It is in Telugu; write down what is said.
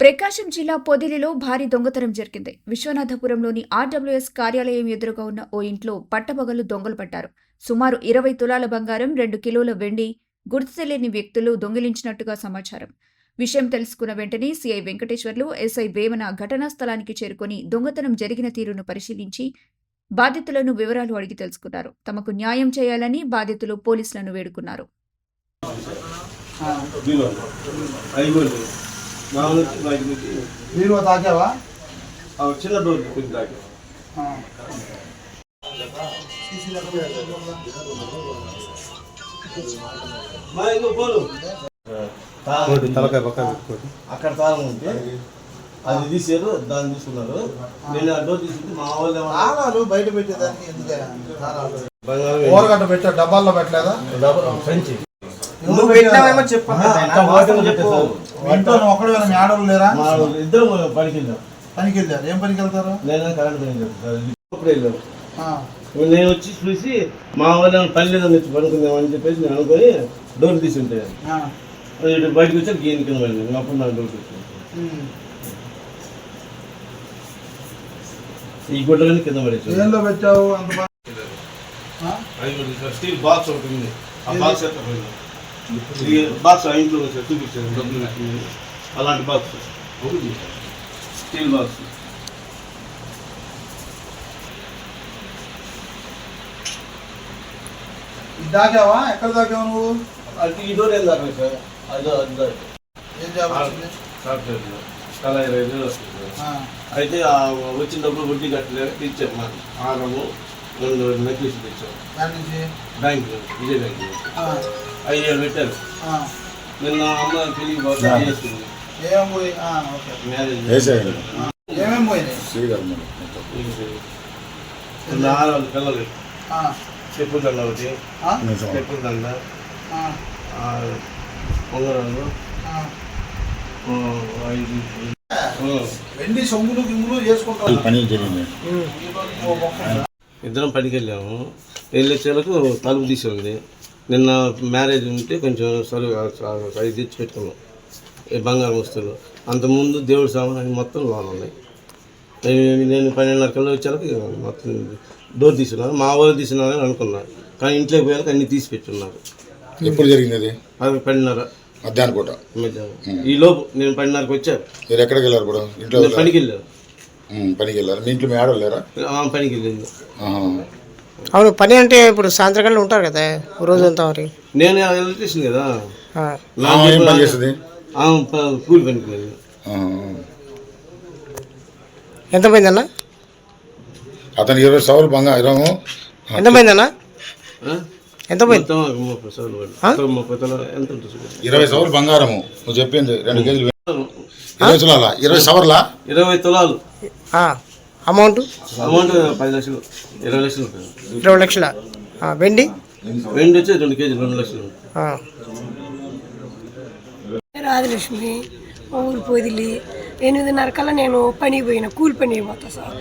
ప్రకాశం జిల్లా పొదిలిలో భారీ దొంగతనం జరిగింది. విశ్వనాథపురంలోని ఆర్డబ్ల్యూఎస్ కార్యాలయం ఎదురుగా ఉన్న ఓ ఇంట్లో పట్టపగలు దొంగలు పట్టారు. సుమారు ఇరవై తులాల బంగారం రెండు కిలోల వెండి గుర్తు తెలియని వ్యక్తులు దొంగిలించినట్టుగా సమాచారం. విషయం తెలుసుకున్న వెంటనే సిఐ వెంకటేశ్వర్లు ఎస్ఐ వేమన ఘటనా స్థలానికి చేరుకొని దొంగతనం జరిగిన తీరును పరిశీలించి బాధితులను వివరాలు అడిగి తెలుసుకున్నారు. తమకు న్యాయం చేయాలని బాధితులు పోలీసులను వేడుకున్నారు. మీరు తాకావా ఆ చిన్న డోర్ కొంచెం పోలు తలకాయ పక్క పెట్టుకోండి అక్కడ తాళం ఉంటే అది తీసారు దాన్ని తీసుకున్నారు. నేను ఆ డోర్ తీసుకుంటే మా వాళ్ళు బయట పెట్టేదానికి ఎందుకే బంగారం ఊరగడ్డ పెట్టా డబ్బాల్లో పెట్టలేదా? ఫ్రెంచ్. నువ్వు పెట్టావేమో చెప్పు ఇంట్లో మేడలు లేరా? ఇద్దరు పనికి పనికి వెళ్ళారు ఏం పనికి వెళ్తారు నేను కరెంట్ పని నేను వచ్చి చూసి మా వాళ్ళు పని లేదని వచ్చి పడుకుందామని చెప్పేసి నేను అనుకొని డోర్ తీసి ఉంటే ఆ, ఇటు బయటకు వచ్చి గీని కింద పడింది. అప్పుడు నాకు డోర్ వచ్చింది. ఈ గుడ్డలని కింద పడేసి ఏంలో పెట్టావు? అంత? స్టీల్ బాక్స్ ఒకటి ఉంది. ఆ బాక్స్ ఎక్కడ పోయింది? ఇది బాక్స్ ఆ ఇంట్లో సార్ చూపించాను డబ్బులు పెట్టింది అలాంటి బాక్స్. ఒకటి స్టీల్ బాక్స్. ఇది దాకావా ఎక్కడ దాకావు నువ్వు? అది ఈ డోర్ ఏం దాకా సార్. అదో అది. ఏం జాబ్ వచ్చింది? సాఫ్ట్వేర్ కళ ఇరవై వేలు వస్తుంది. సార్. ఆ, అయితే వచ్చిన డబ్బులు వడ్డీ కట్టలేక తెచ్చాం మా ఆరము రెండు నెక్లెస్ తెచ్చాం దాని నుంచి బ్యాంక్ విజయ బ్యాంక్ ఆ, ఐదు వేలు పెట్టారు ఆ. నిన్న అమ్మ పెళ్ళికి మరి మొత్తం. నాలుగు పిల్లలు ఆ, చెప్పుల దండ ఒకటి. చెప్పుల దండ ఆ. వెండి సొమ్ములు గిమ్ములు చేసుకుంటారు పని ఇద్దరం పనికి వెళ్ళాము వెళ్ళేసేలకు తలుపు తీసి ఉంది నిన్న మ్యారేజ్ ఉంటే కొంచెం సరువు అది తెచ్చి పెట్టుకున్నాం ఈ బంగారం వస్తువులు. అంతకుముందు దేవుడి సామాన్ మొత్తం లోన్ ఉన్నాయి. నేను- నేను పన్నెండున్నర కల్లా వచ్చేలకు మొత్తం డోర్ తీసుకున్నాను మా వాళ్ళు తీసుకున్నారని అనుకున్నాను కానీ ఇంట్లోకి పోయాక అన్ని తీసి పెట్టున్నారు. ఎప్పుడు జరిగింది అది? పన్నెండున్నర. మధ్యాహ్నం పూట. మధ్యాహ్నం. ఈ లోపు నేను పన్నెండున్నరకు వచ్చాను. మీరు ఎక్కడికి వెళ్ళారు ఇప్పుడు? ఇంట్లో వెళ్ళారా? పనికి వెళ్ళాను ఉమ్, పనికి వెళ్ళారు మీ ఇంట్లో మీ పనికి వెళ్ళింది. అవును పని అంటే ఇప్పుడు సాయంత్రకాలం ఉంటారు కదా రోజంతా మరి నేను ఎలక్ట్రీషియన్ కదా ఆ. ఆమె ఏం పని చేస్తుంది ఆమె ప- కూలి పనికి వెళ్ళింది ఆహా. ఎంత పోయిందన్న అతను ఇరవై సవర్లు బంగారము ఎంత పోయిందన్న ఆ? ఎంత పోయింది మొత్తం ముప్పై సార్లు పడింది. ఆ? మొత్తం ముప్పై తల ఎంత ఉంటుంది చూడు. ఇరవై సవర్లు బంగారము నువ్వు చెప్పింది రెండు కేజీలు ఇరవై తులాలా ఇరవై సవర్లా ఇరవై తులాలు. అమౌంట్? అమౌంట్ పది లక్షలు ఇరవై లక్షలు ఇరవై లక్షల. ఆ, వెండి? వెండి వచ్చి రెండు కేజీలు రెండు లక్షలు. ఆ. రాజలక్ష్మి ఊరు పొదిలి ఎనిమిదిన్నర కల్లా నేను పనికి పోయిన కూలి పని పోతా సార్.